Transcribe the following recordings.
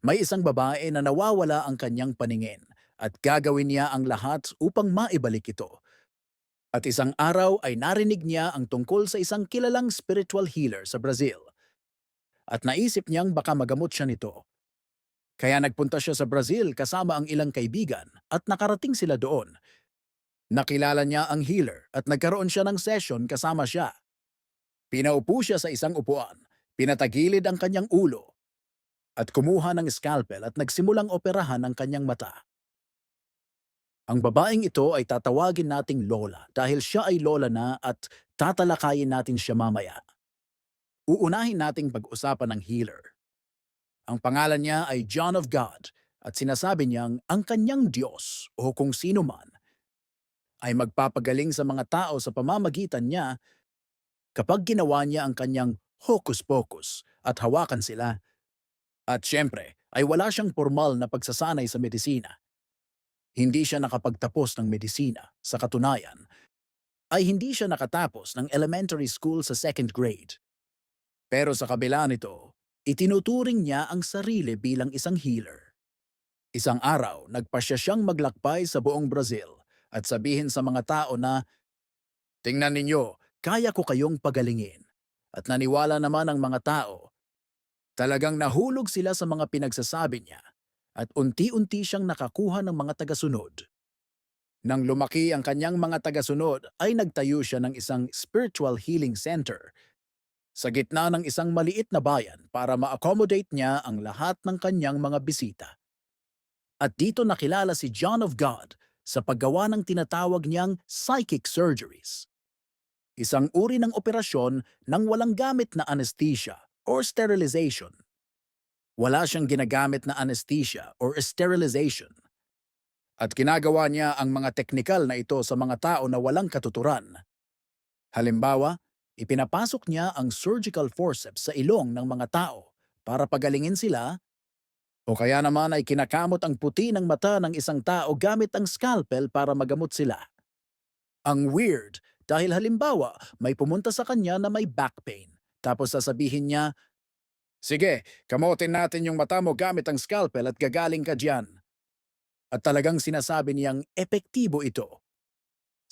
May isang babae na nawawala ang kanyang paningin at gagawin niya ang lahat upang maibalik ito. At isang araw ay narinig niya ang tungkol sa isang kilalang spiritual healer sa Brazil. At naisip niyang baka magamot siya nito. Kaya nagpunta siya sa Brazil kasama ang ilang kaibigan at nakarating sila doon. Nakilala niya ang healer at nagkaroon siya ng session kasama siya. Pinaupo siya sa isang upuan, pinatagilid ang kanyang ulo, at kumuha ng scalpel at nagsimulang operahan ang kanyang mata. Ang babaeng ito ay tatawagin nating Lola dahil siya ay Lola na at tatalakayin natin siya mamaya. Uunahin nating pag-usapan ng healer. Ang pangalan niya ay John of God at sinasabi niyang ang kanyang Diyos o kung sino man ay magpapagaling sa mga tao sa pamamagitan niya kapag ginawa niya ang kanyang hocus-pocus at hawakan sila. At siyempre, ay wala siyang formal na pagsasanay sa medisina. Hindi siya nakapagtapos ng medisina. Sa katunayan, ay hindi siya nakatapos ng elementary school sa second grade. Pero sa kabila nito, itinuturing niya ang sarili bilang isang healer. Isang araw, nagpasya siyang maglakbay sa buong Brazil at sabihin sa mga tao na, Tingnan ninyo, kaya ko kayong pagalingin. At naniwala naman ang mga tao. Talagang nahulog sila sa mga pinagsasabi niya at unti-unti siyang nakakuha ng mga tagasunod. Nang lumaki ang kanyang mga tagasunod ay nagtayo siya ng isang spiritual healing center sa gitna ng isang maliit na bayan para ma-accommodate niya ang lahat ng kanyang mga bisita. At dito nakilala si John of God sa paggawa ng tinatawag niyang psychic surgeries. Isang uri ng operasyon nang walang gamit na anesthesia or sterilization. Wala siyang ginagamit na anesthesia or sterilization. At ginagawa niya ang mga teknikal na ito sa mga tao na walang katuturan. Halimbawa, ipinapasok niya ang surgical forceps sa ilong ng mga tao para pagalingin sila o kaya naman ay kinakamot ang puti ng mata ng isang tao gamit ang scalpel para magamot sila. Ang weird dahil halimbawa may pumunta sa kanya na may back pain tapos sasabihin niya, Sige, kamotin natin yung mata mo gamit ang scalpel at gagaling ka diyan. At talagang sinasabi niyang epektibo ito.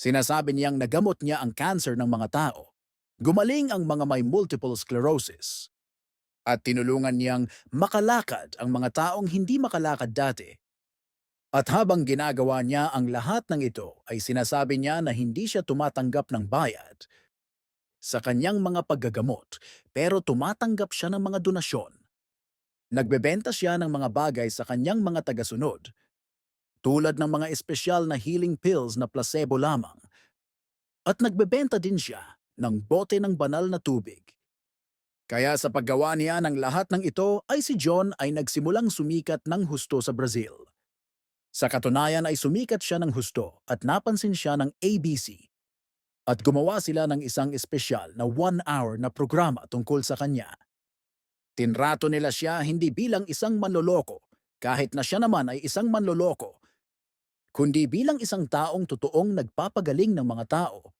Sinasabi niyang nagamot niya ang cancer ng mga tao. Gumaling ang mga may multiple sclerosis. At tinulungan niyang makalakad ang mga taong hindi makalakad dati. At habang ginagawa niya ang lahat ng ito ay sinasabi niya na hindi siya tumatanggap ng bayad sa kanyang mga paggagamot pero tumatanggap siya ng mga donasyon. Nagbebenta siya ng mga bagay sa kanyang mga tagasunod tulad ng mga espesyal na healing pills na placebo lamang. At nagbebenta din siya ng bote ng banal na tubig. Kaya sa paggawa niya ng lahat ng ito ay si John ay nagsimulang sumikat ng husto sa Brazil. Sa katunayan ay sumikat siya ng husto at napansin siya ng ABC. At gumawa sila ng isang espesyal na one-hour na programa tungkol sa kanya. Tinrato nila siya hindi bilang isang manloloko, kahit na siya naman ay isang manloloko, kundi bilang isang taong totoong nagpapagaling ng mga tao.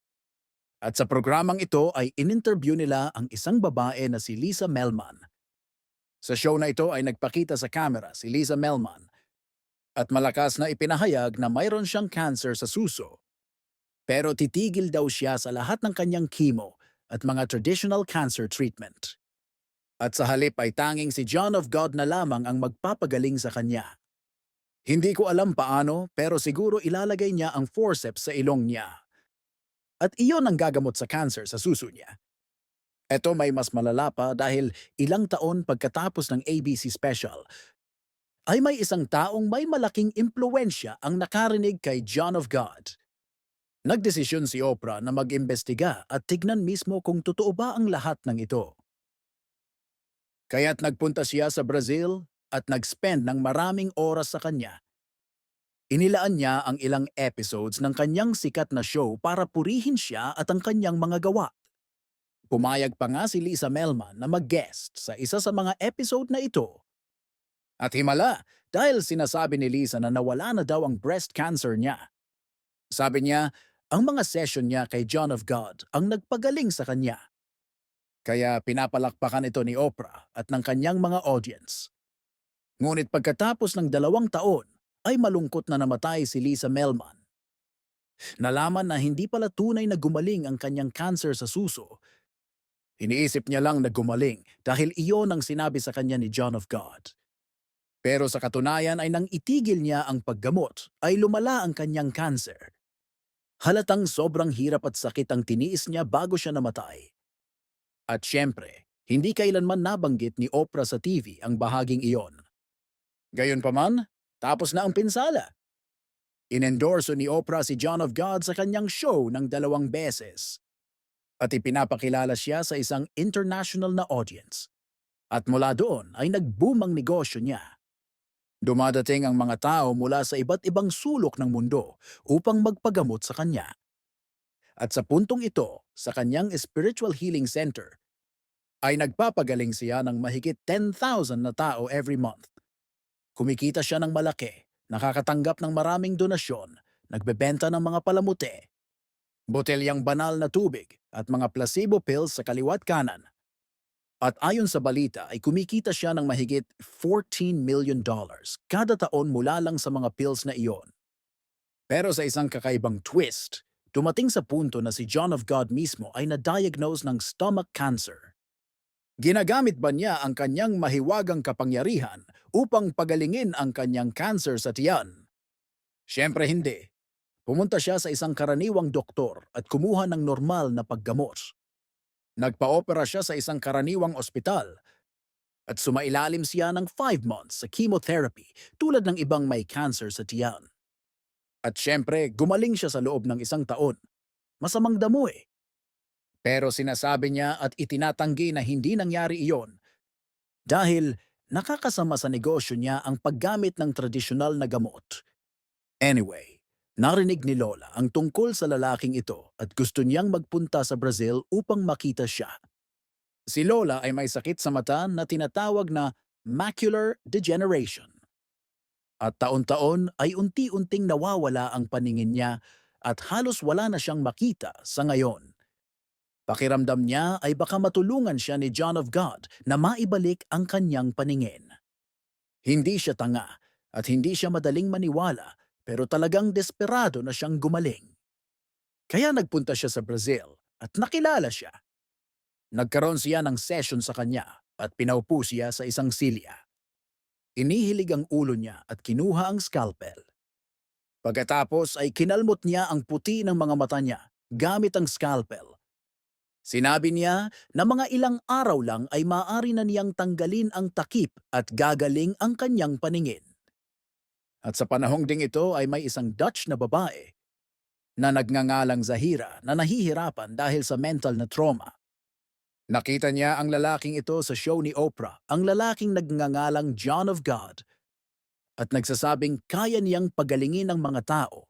At sa programang ito ay in-interview nila ang isang babae na si Lisa Melman. Sa show na ito ay nagpakita sa camera si Lisa Melman at malakas na ipinahayag na mayroon siyang cancer sa suso. Pero titigil daw siya sa lahat ng kanyang chemo at mga traditional cancer treatment. At sa halip ay tanging si John of God na lamang ang magpapagaling sa kanya. Hindi ko alam paano pero siguro ilalagay niya ang forceps sa ilong niya. At iyon ang gagamot sa cancer sa suso niya. Ito may mas malala pa dahil ilang taon pagkatapos ng ABC special, ay may isang taong may malaking impluensya ang nakarinig kay John of God. Nagdesisyon si Oprah na mag-imbestiga at tignan mismo kung totoo ba ang lahat ng ito. Kaya't nagpunta siya sa Brazil at nag-spend ng maraming oras sa kanya. Inilaan niya ang ilang episodes ng kanyang sikat na show para purihin siya at ang kanyang mga gawa. Pumayag pa nga si Lisa Melman na mag-guest sa isa sa mga episode na ito. At himala dahil sinasabi ni Lisa na nawala na daw ang breast cancer niya. Sabi niya, ang mga session niya kay John of God ang nagpagaling sa kanya. Kaya pinapalakpakan ito ni Oprah at ng kanyang mga audience. Ngunit pagkatapos ng dalawang taon, ay malungkot na namatay si Lisa Melman. Nalaman na hindi pala tunay na gumaling ang kanyang cancer sa suso. Iniisip niya lang na gumaling dahil iyon ang sinabi sa kanya ni John of God. Pero sa katunayan ay nang itigil niya ang paggamot ay lumala ang kanyang cancer. Halatang sobrang hirap at sakit ang tiniis niya bago siya namatay. At syempre, hindi kailanman nabanggit ni Oprah sa TV ang bahaging iyon. Gayunpaman, tapos na ang pinsala. Inendorso ni Oprah si John of God sa kanyang show ng dalawang beses. At ipinapakilala siya sa isang international na audience. At mula doon ay nag-boom ang negosyo niya. Dumadating ang mga tao mula sa iba't ibang sulok ng mundo upang magpagamot sa kanya. At sa puntong ito, sa kanyang spiritual healing center, ay nagpapagaling siya ng mahigit 10,000 na tao every month. Kumikita siya ng malaki, nakakatanggap ng maraming donasyon, nagbebenta ng mga palamute, botelyang banal na tubig at mga placebo pills sa kaliwat kanan. At ayon sa balita ay kumikita siya ng mahigit 14 million dollars kada taon mula lang sa mga pills na iyon. Pero sa isang kakaibang twist, dumating sa punto na si John of God mismo ay na-diagnose ng stomach cancer. Ginagamit ba niya ang kanyang mahiwagang kapangyarihan upang pagalingin ang kanyang cancer sa tiyan? Siyempre hindi. Pumunta siya sa isang karaniwang doktor at kumuha ng normal na paggamot. Nagpa-opera siya sa isang karaniwang ospital at sumailalim siya ng 5 months sa chemotherapy tulad ng ibang may cancer sa tiyan. At syempre, gumaling siya sa loob ng isang taon. Masamang damo eh. Pero sinasabi niya at itinatanggi na hindi nangyari iyon dahil nakakasama sa negosyo niya ang paggamit ng tradisyonal na gamot. Anyway, narinig ni Lola ang tungkol sa lalaking ito at gusto niyang magpunta sa Brazil upang makita siya. Si Lola ay may sakit sa mata na tinatawag na macular degeneration. At taon-taon ay unti-unting nawawala ang paningin niya at halos wala na siyang makita sa ngayon. Pakiramdam niya ay baka matulungan siya ni John of God na maibalik ang kanyang paningin. Hindi siya tanga at hindi siya madaling maniwala pero talagang desperado na siyang gumaling. Kaya nagpunta siya sa Brazil at nakilala siya. Nagkaroon siya ng session sa kanya at pinaupo siya sa isang silya. Inihilig ang ulo niya at kinuha ang scalpel. Pagkatapos ay kinalmot niya ang puti ng mga mata niya gamit ang scalpel. Sinabi niya na mga ilang araw lang ay maaari na niyang tanggalin ang takip at gagaling ang kanyang paningin. At sa panahong ding ito ay may isang Dutch na babae na nagngangalang Zahira na nahihirapan dahil sa mental na trauma. Nakita niya ang lalaking ito sa show ni Oprah, ang lalaking nagngangalang John of God, at nagsasabing kaya niyang pagalingin ang mga tao.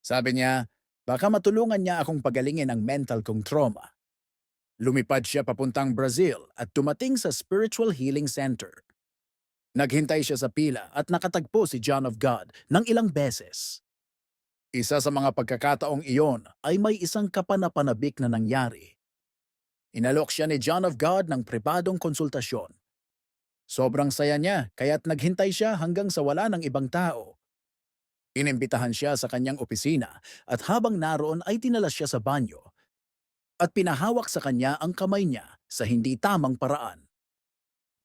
Sabi niya, baka matulungan niya akong pagalingin ang mental kong trauma. Lumipad siya papuntang Brazil at tumating sa Spiritual Healing Center. Naghintay siya sa pila at nakatagpo si John of God ng ilang beses. Isa sa mga pagkakataong iyon ay may isang kapanapanabik na nangyari. Inalok siya ni John of God ng pribadong konsultasyon. Sobrang saya niya kaya't naghintay siya hanggang sa wala ng ibang tao. Inimbitahan siya sa kanyang opisina at habang naroon ay tinala siya sa banyo at pinahawak sa kanya ang kamay niya sa hindi tamang paraan.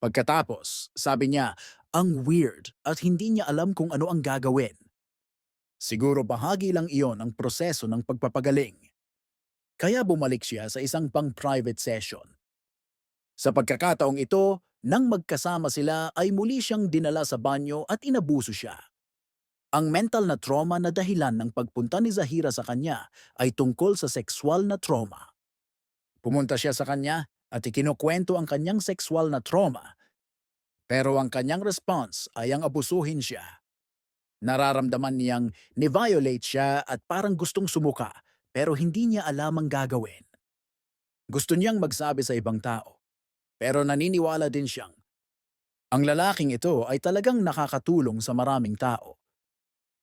Pagkatapos, sabi niya, ang weird at hindi niya alam kung ano ang gagawin. Siguro bahagi lang iyon ang proseso ng pagpapagaling. Kaya bumalik siya sa isang pang-private session. Sa pagkakataong ito, nang magkasama sila ay muli siyang dinala sa banyo at inabuso siya. Ang mental na trauma na dahilan ng pagpunta ni Zahira sa kanya ay tungkol sa sexual na trauma. Pumunta siya sa kanya at ikinukwento ang kanyang sexual na trauma. Pero ang kanyang response ay ang abusuhin siya. Nararamdaman niyang ni-violate siya at parang gustong sumuka pero hindi niya alam ang gagawin. Gusto niyang magsabi sa ibang tao pero naniniwala din siyang ang lalaking ito ay talagang nakakatulong sa maraming tao.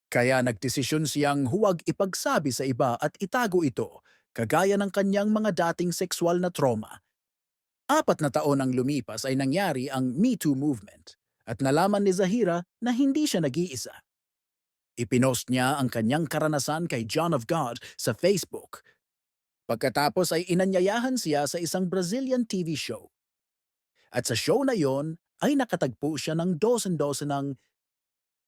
Kaya nagdesisyon siyang huwag ipagsabi sa iba at itago ito kagaya ng kanyang mga dating sexual na trauma. Apat na taon ang lumipas ay nangyari ang Me Too movement at nalaman ni Zahira na hindi siya nag-iisa. Ipinost niya ang kanyang karanasan kay John of God sa Facebook. Pagkatapos ay inanyayahan siya sa isang Brazilian TV show. At sa show na yon ay nakatagpo siya ng dosen-dosen ng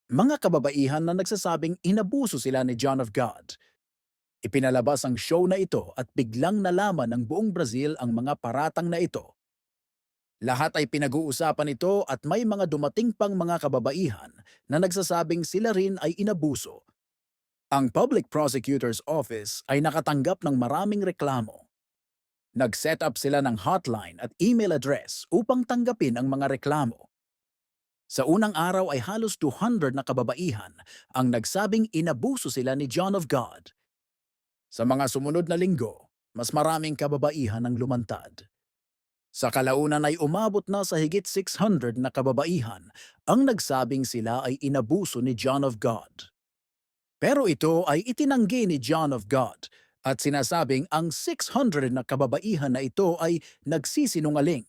mga kababaihan na nagsasabing inabuso sila ni John of God. Ipinalabas ang show na ito at biglang nalaman ng buong Brazil ang mga paratang na ito. Lahat ay pinag-uusapan ito at may mga dumating pang mga kababaihan na nagsasabing sila rin ay inabuso. Ang Public Prosecutor's Office ay nakatanggap ng maraming reklamo. Nag-set up sila ng hotline at email address upang tanggapin ang mga reklamo. Sa unang araw ay halos 200 na kababaihan ang nagsabing inabuso sila ni John of God. Sa mga sumunod na linggo, mas maraming kababaihan ang lumantad. Sa kalaunan ay umabot na sa higit 600 na kababaihan ang nagsabing sila ay inabuso ni John of God. Pero ito ay itinanggi ni John of God at sinasabing ang 600 na kababaihan na ito ay nagsisinungaling.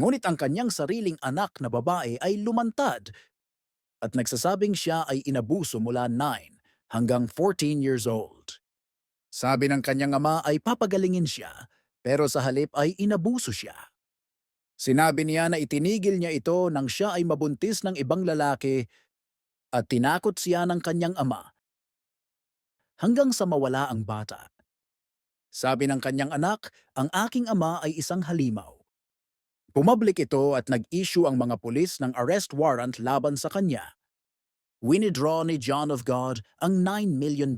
Ngunit ang kanyang sariling anak na babae ay lumantad at nagsasabing siya ay inabuso mula 9 hanggang 14 years old. Sabi ng kanyang ama ay papagalingin siya pero sa halip ay inabuso siya. Sinabi niya na itinigil niya ito nang siya ay mabuntis ng ibang lalaki at tinakot siya ng kanyang ama hanggang sa mawala ang bata. Sabi ng kanyang anak, ang aking ama ay isang halimaw. Pumablik ito at nag-issue ang mga pulis ng arrest warrant laban sa kanya. Winidraw ni John of God ang $9 million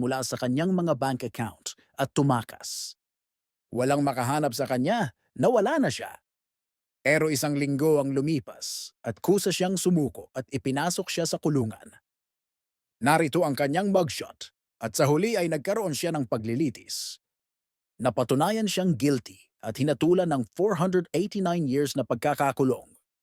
mula sa kanyang mga bank account at tumakas. Walang makahanap sa kanya, nawala na siya. Pero isang linggo ang lumipas at kusa siyang sumuko at ipinasok siya sa kulungan. Narito ang kanyang mugshot at sa huli ay nagkaroon siya ng paglilitis. Napatunayan siyang guilty at hinatulan ng 489 years na pagkakakulong.